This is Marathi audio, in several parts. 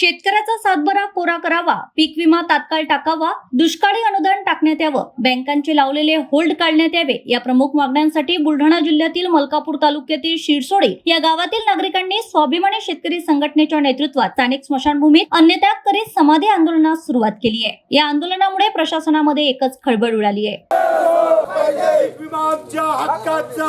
शेतकऱ्याचा सातबारा कोरा करावा पीक विमा तात्काळ टाकावा दुष्काळी अनुदान टाकण्यात यावं बँकांचे लावलेले होल्ड काढण्यात यावे या प्रमुख मागण्यांसाठी बुलढाणा जिल्ह्यातील मलकापूर तालुक्यातील शिरसोडी या गावातील नागरिकांनी स्वाभिमानी शेतकरी संघटनेच्या नेतृत्वात स्थानिक स्मशानभूमीत अन्नत्याग करीत समाधी आंदोलनास सुरुवात केली आहे. या आंदोलनामुळे प्रशासनामध्ये एकच खळबळ उडाली आहे. पीक विमा आमच्या हक्काचा.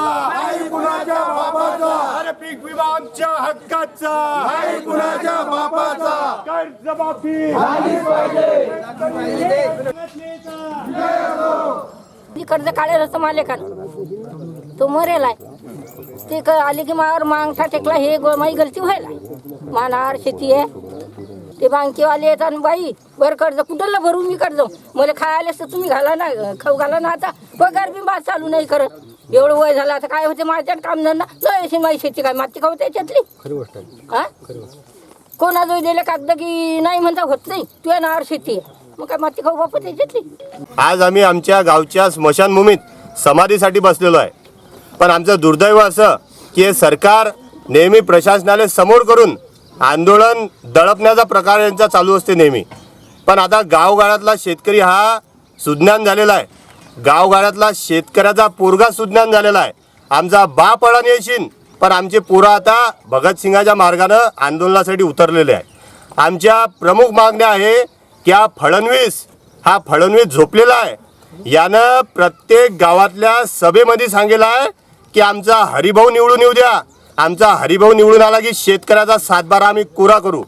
कर्ज काढेल असं मालेकानं तो मरेल आहे ते क आली की मावर मागठा टेकला हे गो- माझी गलती व्हायला. मानार शेती आहे. ते बँकेवाले येतात बाई बरं कर्ज कुठलं भरू मी कर्ज? मला खायला तर तुम्ही घाला ना खाऊ घाला ना आता. पगार बी बा चालू नाही करत. एवढं वय झालं आता काय होते माझ्यात काम धंदा. नाही अशी माझी शेती काय माती खाऊ त्याच्यातली? खरी गोष्ट आहे. हा कोणा दिले कागद की नाही म्हणता होत नाही? तुझ्या नावावर शेती आहे मग काय माती खाऊ बापा त्याच्यातली आज आम्ही आमच्या गावच्या स्मशानभूमीत समाधीसाठी बसलेलो आहे. पण आमचं दुर्दैव असं की हे सरकार नेहमी प्रशासनाला समोर करून आंदोलन दडपण्याचा प्रकार यांचा चालू असते नेहमी. पण आता गावगाळातला शेतकरी हा सुज्ञान झालेला आहे. गावगाड्यातला शेतकऱ्याचा पोरगा सुज्ञान झालेला आहे. आमचा बाप अळण येशील पण आमचे पोरं आता भगतसिंगाच्या मार्गानं आंदोलनासाठी उतरलेले आहे आमच्या प्रमुख मागण्या आहे की हा फडणवीस हा फडणवीस झोपलेला आहे. यानं प्रत्येक गावातल्या सभेमध्ये सांगितलं आहे की आमचा हरिभाऊ निवडून येऊ द्या. आमचा हरिभाऊ निवडून आला की शेतकऱ्याचा सातबारा आम्ही कोरा करू.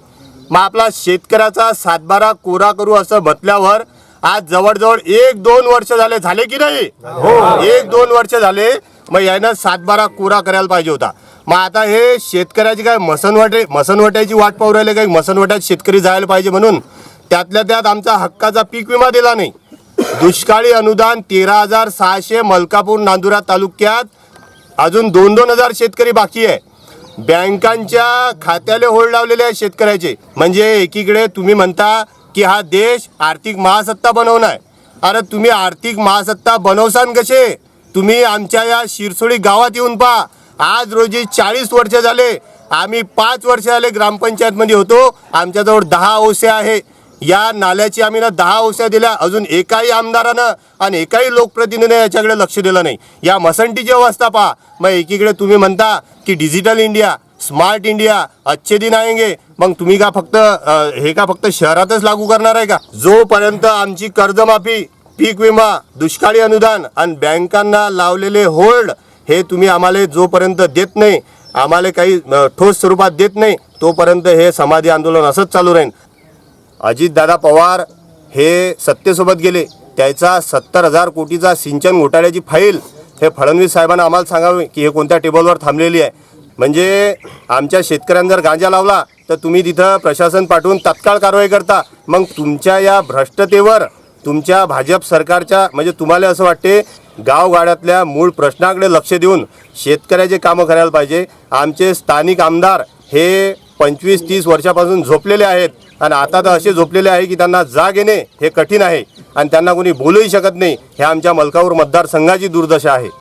मग आपला शेतकऱ्याचा सातबारा कोरा करू असं म्हटल्यावर आज जवळजवळ एक दोन वर्ष झाले झाले की नाही? एक दोन वर्ष झाले मग यानं सातबारा कोरा करायला पाहिजे होता. मग आता हे शेतकऱ्याची काय मसनवटे मसनवट्याची वाट पाहू राहिले काय? मसनवट्यात शेतकरी जायला पाहिजे म्हणून. त्यातल्या त्यात आमचा हक्काचा पीक विमा दिला नाही. दुष्काळी अनुदान तेरा हजार सहाशे मलकापूर नांदुरा तालुक्यात अजून दोन दोन हजार शेतकरी बाकी आहे. बँकांच्या खात्याला होल्ड लावलेले आहे शेतकऱ्याचे. म्हणजे एकीकडे तुम्ही म्हणता की हा देश आर्थिक महासत्ता बनवणार. आहे अरे तुम्ही आर्थिक महासत्ता बनवसान कसे? तुम्ही आमच्या या शिरसोडी गावात येऊन पहा. आज रोजी चाळीस वर्ष झाले. आम्ही पाच वर्ष झाले ग्रामपंचायतमध्ये होतो. आमच्याजवळ दहा ओसे आहे. या नाल्याची आम्ही ना दहा ओस्या दिल्या. अजून एकाही आमदारानं आणि एकाही लोकप्रतिनिधीने याच्याकडे लक्ष दिलं नाही. या मसंटीची अवस्था पहा. मग एकीकडे तुम्ही म्हणता की डिजिटल इंडिया स्मार्ट इंडिया अच्छे दिन आएंगे. मग तुम्ही का फक्त हे का फक्त शहरातच लागू करणार आहे का? जोपर्यंत आमची कर्जमाफी पीक विमा दुष्काळी अनुदान आणि बँकांना लावलेले होल्ड हे तुम्ही आम्हाला जोपर्यंत देत नाही आम्हाला काही ठोस स्वरूपात देत नाही तोपर्यंत हे समाधी आंदोलन असंच चालू राहील. अजितदादा पवार हे सत्तेसोबत गेले. त्याचा सत्तर हजार कोटीचा सिंचन घोटाळ्याची फाईल हे फडणवीस साहेबांना आम्हाला सांगावे की हे कोणत्या टेबलवर थांबलेली आहे. म्हणजे आमच्या शेतकऱ्यांना जर गांजा लावला तर तुम्ही तिथं प्रशासन पाठवून तात्काळ कारवाई करता. मग तुमच्या या भ्रष्टतेवर तुमच्या भाजप सरकारच्या म्हणजे तुम्हाला असं वाटते गावगाड्यातल्या मूळ प्रश्नाकडे लक्ष देऊन शेतकऱ्याचे कामं करायला पाहिजे. आमचे स्थानिक आमदार हे पंचवीस तीस वर्षापासून झोपलेले आहेत आणि आता तर असे झोपलेले आहे की त्यांना जाग येणे हे कठीण आहे आणि त्यांना कोणी बोलूही शकत नाही. हे आमच्या मलकापूर मतदारसंघाची दुर्दशा आहे.